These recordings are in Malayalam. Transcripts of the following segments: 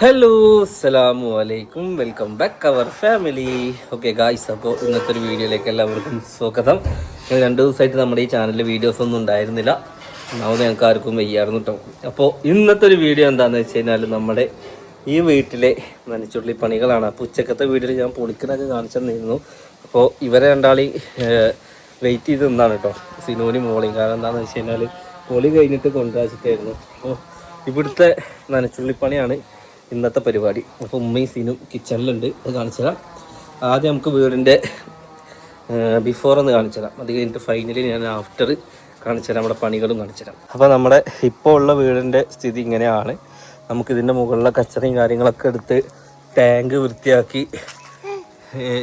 ഹലോ അസ്സലാമു അലൈക്കും. Welcome back our family okay guys അപ്പോൾ ഇന്നത്തെ ഒരു വീഡിയോയിലേക്ക് എല്ലാവർക്കും സ്വാഗതം. ഞങ്ങൾ രണ്ട് ദിവസമായിട്ട് നമ്മുടെ ഈ ചാനലിൽ വീഡിയോസ് ഒന്നും ഉണ്ടായിരുന്നില്ല. ഒന്നാമത് ഞങ്ങൾക്ക് ആർക്കും വയ്യായിരുന്നു കേട്ടോ അപ്പോൾ ഇന്നത്തെ ഒരു വീഡിയോ എന്താണെന്ന് വെച്ച് കഴിഞ്ഞാൽ നമ്മുടെ ഈ വീട്ടിലെ നനച്ചുള്ളി പണികളാണ്. അപ്പോൾ ഉച്ചക്കത്തെ വീഡിയോയിൽ ഞാൻ പൊളിക്കണൊക്കെ കാണിച്ചു തന്നിരുന്നു അപ്പോൾ ഇവരെ രണ്ടാളി വെയിറ്റ് ചെയ്ത് നിന്നാണ് കേട്ടോ സിനോനി മോളിയും കാരണം എന്താണെന്ന് വെച്ച് കഴിഞ്ഞാൽ പൊളി കഴിഞ്ഞിട്ട് കൊണ്ടുവച്ചിട്ടായിരുന്നു. അപ്പോൾ ഇവിടുത്തെ നനച്ചുള്ളിപ്പണിയാണ് ഇന്നത്തെ പരിപാടി. അപ്പോൾ ഉമ്മയും സീനും കിച്ചണിലുണ്ട് അത് കാണിച്ചു തരാം ആദ്യം നമുക്ക് വീടിന്റെ ബിഫോർ ഒന്ന് കാണിച്ചു തരാം അത് കഴിഞ്ഞിട്ട് ഫൈനലി ഞാൻ ആഫ്റ്റർ കാണിച്ചു തരാം നമ്മുടെ പണികളും കാണിച്ചു തരാം അപ്പോൾ നമ്മുടെ ഇപ്പോൾ ഉള്ള വീടിന്റെ സ്ഥിതി ഇങ്ങനെയാണ്. നമുക്ക് ഇതിന്റെ മുകളിലെ കച്ചറയും കാര്യങ്ങളൊക്കെ എടുത്ത് ടാങ്ക് വൃത്തിയാക്കി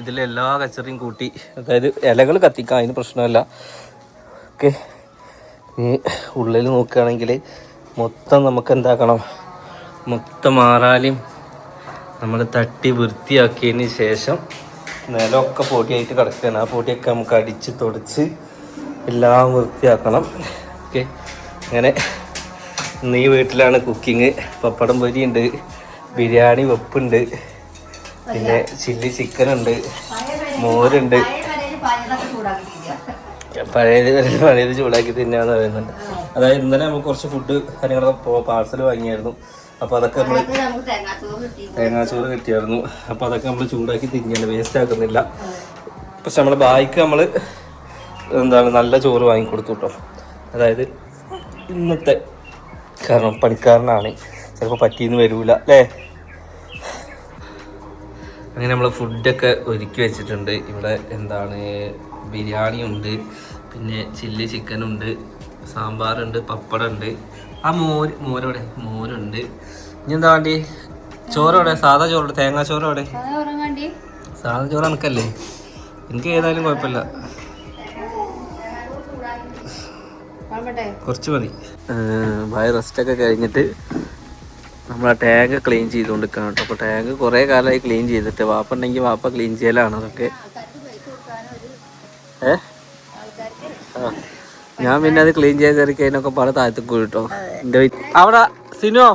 ഇതിലെ എല്ലാ കച്ചറയും കൂട്ടി അതായത് ഇലകൾ കത്തിക്കാം അതിന് പ്രശ്നമല്ല. ഓക്കെ. ഉള്ളിൽ നോക്കുകയാണെങ്കിൽ മൊത്തം നമുക്ക് എന്താക്കണം? മൊത്തം മാറാലും നമ്മൾ തട്ടി വൃത്തിയാക്കിയതിന് ശേഷം നിലമൊക്കെ പൊടിയായിട്ട് കിടക്കുകയാണ്. ആ പൊടിയൊക്കെ നമുക്ക് അടിച്ച് തുടച്ച് എല്ലാം വൃത്തിയാക്കണം. ഓക്കെ അങ്ങനെ ഇന്ന് ഈ വീട്ടിലാണ് കുക്കിങ് പപ്പടം പൊരി ഉണ്ട് ബിരിയാണി വെപ്പുണ്ട് പിന്നെ ചില്ലി ചിക്കൻ ഉണ്ട് മോരുണ്ട്. പഴയത് പഴയത് ചൂടാക്കി തിന്നാന്ന് പറയുന്നുണ്ട്. അതായത് ഇന്നലെ നമുക്ക് കുറച്ച് ഫുഡ് കാര്യങ്ങളൊക്കെ പാഴ്സൽ വാങ്ങിയായിരുന്നു. അപ്പോൾ അതൊക്കെ നമ്മൾ തേങ്ങാച്ചോറ് കിട്ടിയായിരുന്നു. അപ്പോൾ അതൊക്കെ നമ്മൾ ചൂടാക്കി തിന്നിയാണ് വേസ്റ്റ് ആക്കുന്നില്ല. പക്ഷെ നമ്മളെ ബായിക്ക് നമ്മൾ എന്താണ് നല്ല ചോറ് വാങ്ങിക്കൊടുത്തു കേട്ടോ. അതായത് ഇന്നത്തെ കാരണം പണിക്കാരനാണ്. ചിലപ്പോൾ പറ്റിയെന്ന് വരൂല അല്ലേ? അങ്ങനെ നമ്മൾ ഫുഡൊക്കെ ഒരുക്കി വെച്ചിട്ടുണ്ട്. ഇവിടെ എന്താണ് ബിരിയാണി ഉണ്ട് പിന്നെ ചില്ലി ചിക്കൻ ഉണ്ട് സാമ്പാറുണ്ട് പപ്പടം ഉണ്ട് ആ മോര് മോരോടെ മോരുണ്ട്. ഇനി എന്താ വേണ്ടി? ചോറോടെ സാധാ ചോറോടെ തേങ്ങാ ചോറോടെ സാധാ ചോറ് കണക്കല്ലേ എനിക്ക് ഏതായാലും കുഴപ്പമില്ല. കുറച്ച് മതി. ഭയ റെസ്റ്റൊക്കെ കഴിഞ്ഞിട്ട് നമ്മൾ ആ ടാങ്ക് ക്ലീൻ ചെയ്തുകൊണ്ടിരിക്കണം കേട്ടോ. അപ്പോൾ ടാങ്ക് കുറേ കാലമായി ക്ലീൻ ചെയ്തിട്ട് വാപ്പ ഉണ്ടെങ്കിൽ വാപ്പ ക്ലീൻ ചെയ്യലാണ് അതൊക്കെ. ഏ? ആ. ഞാൻ പിന്നെ അത് ക്ലീൻ ചെയ്ത് കയറി കഴിഞ്ഞൊക്കെ പാടെ താഴത്തേക്ക് കൂട്ടോ എന്റെ അവിടെ സിനോ?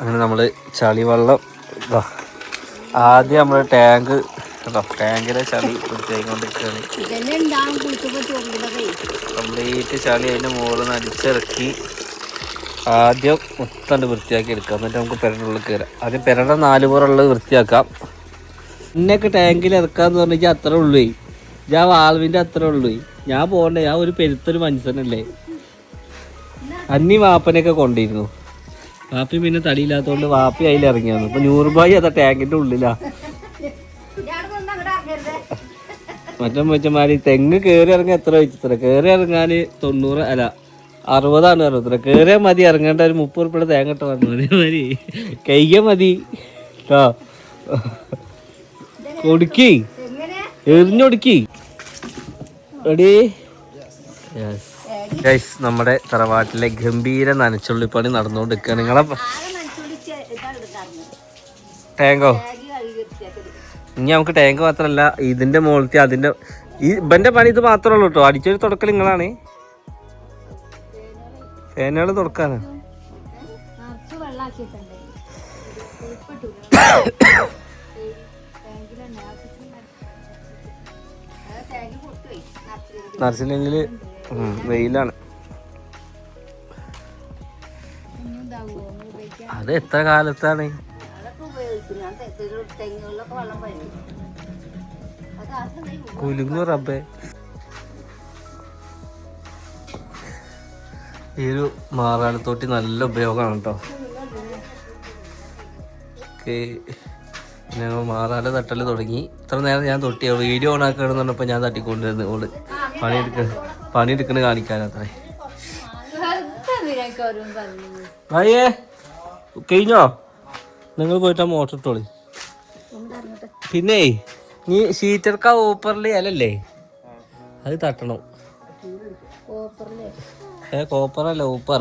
അങ്ങനെ നമ്മൾ ചളിവെള്ളം ഇതാ. ആദ്യം നമ്മൾ ടാങ്ക് കേട്ടോ ടാങ്കിലെ ചളി വൃത്തിയായിക്കൊണ്ടിരിക്കുകയാണ് കംപ്ലീറ്റ് ചളി അതിന്റെ മുകളിൽ നിന്ന് അടിച്ചിറക്കി ആദ്യം മൊത്തം വൃത്തിയാക്കി എടുക്കാം. എന്നിട്ട് നമുക്ക് പെരനുള്ളിൽ കയറാം. ആദ്യം പെരട നാല് പുറമുള്ളത് വൃത്തിയാക്കാം. എന്നൊക്കെ ടാങ്കിൽ ഇറക്കാന്ന് പറഞ്ഞാൽ അത്ര ഉള്ളൂ. ഞാൻ വാൾവിന്റെ അത്ര ഉള്ളൂ. ഞാൻ പോകണ്ടേ? ഞാൻ ഒരു പെരുത്തൊരു മനുഷ്യനല്ലേ? അന്നി വാപ്പനെയൊക്കെ കൊണ്ടിരുന്നു. വാപ്പി പിന്നെ തടിയില്ലാത്തതുകൊണ്ട് വാപ്പി അതിൽ ഇറങ്ങിയാണ് ഇപ്പൊ നൂറുബായി അതാ ടാങ്കിന്റെ ഉള്ളിലാ. മറ്റേ മച്ചന്മാര് തെങ്ങ് കേറി ഇറങ്ങാൻ എത്ര വെച്ചിത്ര കേറി ഇറങ്ങാൻ തൊണ്ണൂറ് അല്ല അറുപതാണ് അറുപത്ര കേറിയ മതി ഇറങ്ങേണ്ട ഒരു മുപ്പത് ഉറുപ്പിയുടെ തേങ്ങ ഇട്ട് വന്നു അതേമാതിരി കയ്യ മതി. കേട്ടോ കൊടുക്കി. എറിഞ്ഞൊടുക്കി. ഗൈസ് നമ്മുടെ തറവാട്ടിലെ ഗംഭീര നനച്ചുള്ളിപ്പണി നടന്നുകൊണ്ടിരിക്കുകയാണ്. നിങ്ങളെ ടാങ്കോ ഇനി നമുക്ക് ടാങ്ക് മാത്രമല്ല ഇതിന്റെ മുകളിലത്തെ അതിന്റെ ഈ ഇവന്റെ പണി ഇത് മാത്രമേ ഉള്ളൂ കേട്ടോ. അടിച്ചൊരു തുടക്കൽ നിങ്ങളാണ്. ഫാനുകൾ തുടക്കാനാ നർസില്ലെങ്കിൽ വെയിലാണ്. അത് എത്ര കാലത്താണ്? കുലുങ്ങു റബ്ബേ. ഈ ഒരു മാറാടത്തോട്ടി നല്ല ഉപയോഗമാണ് കേട്ടോ ഞങ്ങൾ മാറാല തട്ടൽ തുടങ്ങി. ഇത്ര നേരം ഞാൻ തൊട്ടി വീഡിയോ ഓൺ ആക്കുകയാണെന്ന് പറഞ്ഞപ്പോൾ ഞാൻ തട്ടിക്കൊണ്ടിരുന്നു ഓൾ പണിയെടുക്ക പണിയെടുക്കണ കാണിക്കാനത്രേ അയ്യേ കഴിഞ്ഞോ? നിങ്ങൾ പോയിട്ട് മോട്ടർ ഇട്ടോളി. പിന്നെ നീ ഷീറ്റർക്ക ഓപ്പറിൽ ഇലല്ലേ? അത് തട്ടണം. ഏ കോപ്പറല്ല ഓപ്പർ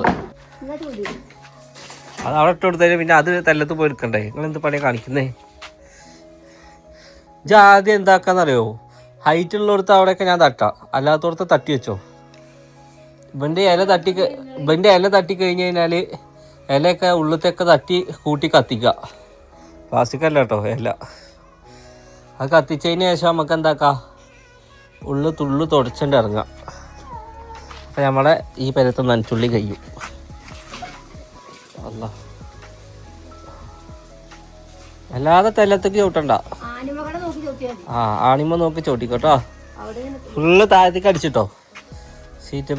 അത് അവിടെ ഇട്ട് പിന്നെ അത് തല്ലത്ത് പോയി എടുക്കണ്ടേ? നിങ്ങൾ എന്ത് പണിയാണ് കാണിക്കുന്നേ ജാതി എന്താക്കാന്നറിയോ? ഹൈറ്റ് ഉള്ളിടത്ത് അവിടെയൊക്കെ ഞാൻ തട്ടാം. അല്ലാത്തടത്ത് തട്ടി വെച്ചോ. ഇവന്റെ ഇല തട്ടി ഇവന്റെ ഇല തട്ടി കഴിഞ്ഞ് കഴിഞ്ഞാൽ ഇലയൊക്കെ ഉള്ളത്തൊക്കെ തട്ടി കൂട്ടി കത്തിക്കുക പ്ലാസ്റ്റിക് അല്ല കേട്ടോ ഇല. അത് കത്തിച്ചതിന് ശേഷം നമുക്ക് എന്താക്കാം? ഉള്ളു തുള്ളു തുടച്ചിട്ട് ഇറങ്ങാം. അപ്പം നമ്മളെ ഈ പരത്ത് നനച്ചുള്ളി കഴിയും. അല്ല. അല്ലാതെ തെല്ലത്തേക്ക് ചവിട്ടണ്ട ആനിമകളെ നോക്കി ചോദിച്ചാൽ മതി ആ ആണിമ നോക്കി ചോട്ടിക്കോട്ടോ. ഫുള്ള് താഴത്തേക്ക് അടിച്ചിട്ടോ. സീറ്റ്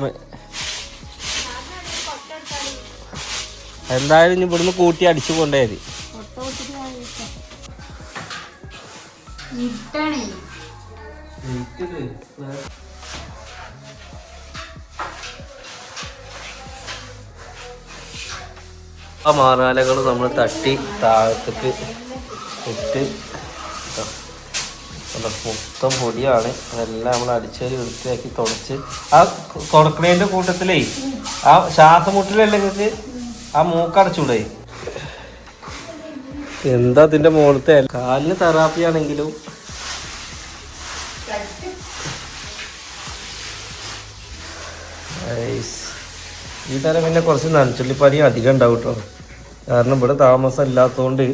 എന്തായാലും ഇനി ഇവിടുന്ന് കൂട്ടി അടിച്ചു കൊണ്ടേ മതി ആ മാറാലകൾ നമ്മൾ തട്ടി താഴത്തേക്ക് ഇട്ട്. കണ്ടോ, മൊത്തം പൊടിയാണ്. അതെല്ലാം നമ്മൾ അടിച്ചേരി വൃത്തിയാക്കി തുടച്ച്. ആ തുടക്കണേന്റെ കൂട്ടത്തിലേ ആ ശ്വാസമുട്ടിലല്ലേ നിങ്ങൾക്ക് ആ മൂക്കടച്ചൂടെ? എന്താ അതിന്റെ മുകളിലത്തെ കാലിന് തെറാപ്പി ആണെങ്കിലും. ഈ തരം പിന്നെ കുറച്ച് നനച്ചുള്ളിപ്പനി അധികം ഉണ്ടാവും കേട്ടോ. കാരണം ഇവിടെ താമസം ഇല്ലാത്തതുകൊണ്ട്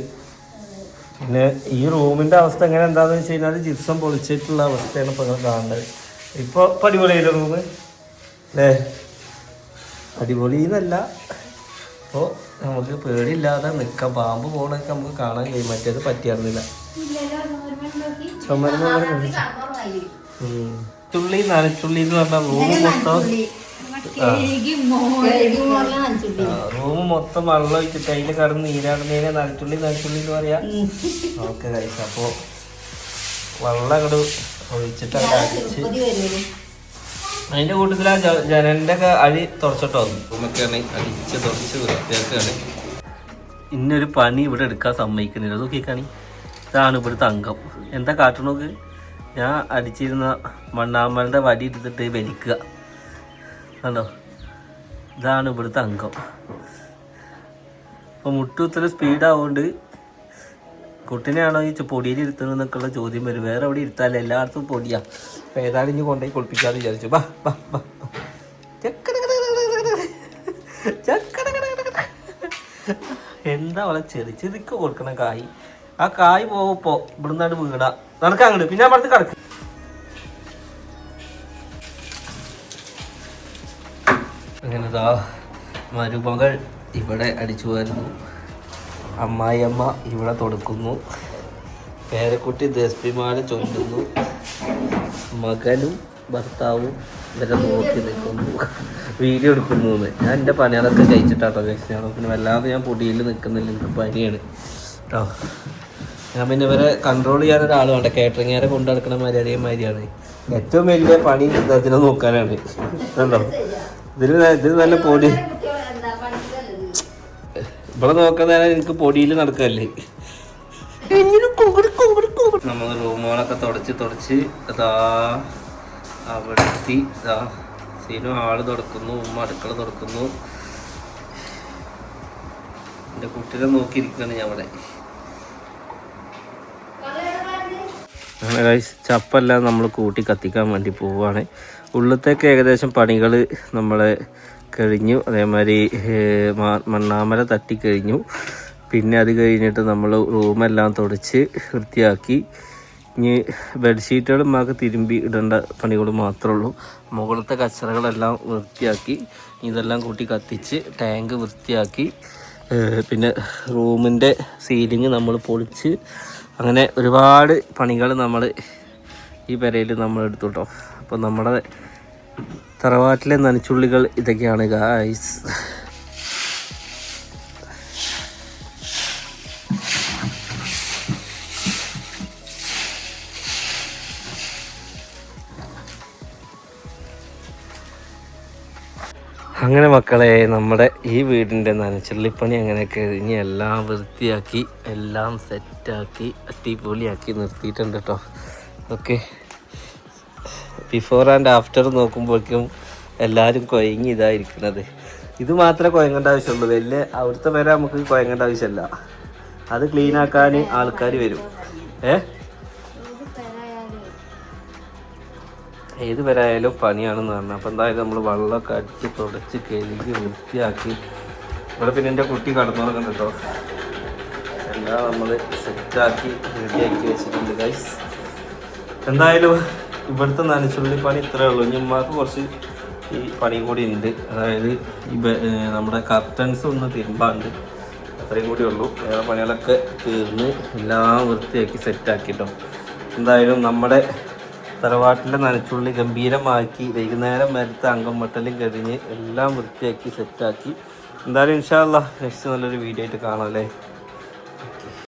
പിന്നെ ഈ റൂമിന്റെ അവസ്ഥ എങ്ങനെ എന്താണെന്ന് വെച്ച് കഴിഞ്ഞാൽ ജിപ്സം പൊളിച്ചിട്ടുള്ള അവസ്ഥയാണ് ഇപ്പോൾ നിങ്ങൾ കാണുന്നത്. ഇപ്പോൾ ഇപ്പൊ അടിപൊളിയായില്ലേ റൂമ്? അല്ലേ അടിപൊളി എന്നല്ല അപ്പോൾ നമുക്ക് പേടിയില്ലാതെ നിൽക്കാം പാമ്പ് പോകണമൊക്കെ നമുക്ക് കാണാൻ കഴിയും. മറ്റേത് പറ്റിയായിരുന്നില്ല. ചുമരുന്ന് പോലെ കണ്ടിട്ട്. ഉം. തുള്ളി നനച്ചുള്ളി എന്ന് പറഞ്ഞാൽ റൂം മൊത്തം റൂം മൊത്തം വെള്ളം ഒഴിച്ചിട്ട് അതിൽ കടന്ന് നീരാടുന്നതിനെ നനച്ചുള്ളി നനച്ചുള്ളി എന്ന് പറയാ. ഓക്കെ കഴിച്ച അപ്പോ വെള്ളം അങ്ങോട്ട് ഒഴിച്ചിട്ട് അടിച്ച് അതിന്റെ കൂട്ടത്തിൽ ആ ജനലിന്റെ ഒക്കെ അടി തുറച്ചിട്ടോ? റൂമൊക്കെയാണ് അടിച്ച് തുറച്ച് വൃത്തിയാക്കുകയാണ് ഇന്നൊരു പണി ഇവിടെ എടുക്കാൻ സമ്മതിക്കുന്നില്ല. നോക്കിക്കാണി ഇതാണ് ഇവിടുത്തെ അംഗം. എന്താ കാട്ടണോക്ക് ഞാൻ അടിച്ചിരുന്ന മണ്ണാമ്പലിന്റെ വടി എടുത്തിട്ട് വലിക്കുക. കണ്ടോ? ഇതാണ് ഇവിടുത്തെ അംഗം. അപ്പോൾ മുട്ടുത്തര സ്പീഡാവുകൊണ്ട് കുട്ടിനെയാണോ ഈ പൊടിയിൽ ഇരുത്തണമെന്നൊക്കെയുള്ള ചോദ്യം വരും. വേറെ എവിടെ ഇരുത്താല്ല? എല്ലായിടത്തും പൊടിയാ. ഏതായാലും ഇനി കൊണ്ടുപോയി കുളിപ്പിക്കാമെന്ന് വിചാരിച്ചു. ബാ ബാ. എന്താ അവളെ ചെറിയ ചെറിക്ക് കൊടുക്കണ കായ്? ആ കായ് പോവപ്പോ ഇവിടുന്നാണ്ട് വീടാ നടക്കാൻ അങ്ങോട്ട് പിന്നെ അപ്പുറത്ത് കിടക്ക്. അങ്ങനെതാ മരുമകൾ ഇവിടെ അടിച്ചു വരുന്നു. അമ്മായിയമ്മ ഇവിടെ തുടക്കുന്നു. പേരക്കുട്ടി ദസ്പിമാല ചൊല്ലുന്നു. മകനും ഭർത്താവും ഇവരെ നോക്കി നിൽക്കുന്നു. വീഡിയോ എടുക്കുന്നു. ഞാൻ എന്റെ പണികളൊക്കെ കഴിച്ചിട്ടാട്ടോ കഴിച്ചു ഞാൻ പിന്നെ വല്ലാതെ ഞാൻ പൊടിയിൽ നിൽക്കുന്നില്ല. എനിക്ക് പനിയാണ്. കേട്ടോ ഞാൻ പിന്നെ ഇവരെ കൺട്രോൾ ചെയ്യാൻ ഒരാൾ വേണ്ട. കേറ്ററിംഗുകാരെ കൊണ്ടു നടക്കുന്ന മര്യാദയും മാതിരിയാണ്. ഏറ്റവും വലിയ പണി ഇതിനെ നോക്കാനാണ്. കണ്ടോ? ഇതിന് ഇതിന് നല്ല പൊടി. ഇവിടെ നോക്കാൻ നേരം എനിക്ക് പൊടിയിൽ നടക്കല്ലേ? നമ്മൾ റൂമുകളൊക്കെ തുടച്ച് തുടച്ച് അതാ അവിടെ എത്തി. ഇതാ സീനു ആൾ തുടക്കുന്നു ഉമ്മ അടുക്കള തുടക്കുന്നു എന്റെ കുട്ടീനെ നോക്കിയിരിക്കുകയാണ് ഞാൻ അവിടെ അങ്ങനെ കഴിച്ച് ചപ്പെല്ലാം നമ്മൾ കൂട്ടി കത്തിക്കാൻ വേണ്ടി പോവുകയാണ് ഉള്ളത്തേക്ക് ഏകദേശം പണികൾ നമ്മൾ കഴിഞ്ഞു. അതേമാതിരി മണ്ണാമല തട്ടി കഴിഞ്ഞു. പിന്നെ അത് കഴിഞ്ഞിട്ട് നമ്മൾ റൂമെല്ലാം തുടച്ച് വൃത്തിയാക്കി. ഇനി ബെഡ്ഷീറ്റുകളും നമുക്ക് തിരുമ്പി ഇടേണ്ട പണികൾ മാത്രമേ ഉള്ളൂ. മുകളിലത്തെ കച്ചറകളെല്ലാം വൃത്തിയാക്കി ഇതെല്ലാം കൂട്ടി കത്തിച്ച് ടാങ്ക് വൃത്തിയാക്കി. പിന്നെ റൂമിന്റെ സീലിങ് നമ്മൾ പൊളിച്ച് അങ്ങനെ ഒരുപാട് പണികൾ നമ്മൾ ഈ പെരയിൽ നമ്മൾ എടുത്തു കേട്ടോ അപ്പോൾ നമ്മുടെ തറവാട്ടിലെ നനച്ചുള്ളികൾ ഇതൊക്കെയാണ് ഗായ്സ് അങ്ങനെ മക്കളെ നമ്മുടെ ഈ വീടിന്റെ നനച്ചുള്ളിപ്പണി അങ്ങനെ കഴിഞ്ഞ് എല്ലാം വൃത്തിയാക്കി എല്ലാം സെറ്റാക്കി അടിപൊളിയാക്കി നിർത്തിയിട്ടുണ്ട് കേട്ടോ ഓക്കെ. ബിഫോർ ആൻഡ് ആഫ്റ്റർ നോക്കുമ്പോഴേക്കും എല്ലാവരും കുഴങ്ങി ഇതായിരിക്കുന്നത് ഇത് മാത്രമേ കുഴങ്ങേണ്ട ആവശ്യമുള്ളൂ. വലിയ അവിടുത്തെ വരെ നമുക്ക് കുഴങ്ങേണ്ട ആവശ്യമില്ല. അത് ക്ലീനാക്കാൻ ആൾക്കാർ വരും. ഏ? ഏത് വരായാലും പണിയാണെന്ന് പറഞ്ഞു. അപ്പോൾ എന്തായാലും നമ്മൾ വെള്ളമൊക്കെ അടിച്ച് തുടച്ച് കഴുകി വൃത്തിയാക്കി. ഇവിടെ പിന്നെ എന്റെ കുട്ടി കടന്നുറങ്ങും കേട്ടോ. എല്ലാം നമ്മൾ സെറ്റാക്കി റെഡിയാക്കി വെച്ചിട്ടുണ്ട് ഗൈസ് എന്തായാലും ഇവിടുത്തെ നനച്ചുള്ളി പണി ഇത്രയേ ഉള്ളൂ. ഇനി ഉമ്മാർക്ക് കുറച്ച് ഈ പണിയും കൂടി ഉണ്ട്. അതായത് ഈ നമ്മുടെ കർട്ടൻസ് ഒന്ന് തിരുമ്പാണ്ട് അത്രയും കൂടി ഉള്ളൂ. വേറെ പണികളൊക്കെ തീർന്ന് എല്ലാം വൃത്തിയാക്കി സെറ്റാക്കിട്ടോ എന്തായാലും നമ്മുടെ തറവാട്ടിലെ നനച്ചുള്ളി ഗംഭീരമാക്കി വൈകുന്നേരം വരത്തെ അംഗം മട്ടലും കഴിഞ്ഞ് എല്ലാം വൃത്തിയാക്കി സെറ്റാക്കി എന്തായാലും ഇൻഷാല്ല നെക്സ്റ്റ് നല്ലൊരു വീഡിയോ ആയിട്ട് കാണാം അല്ലേ?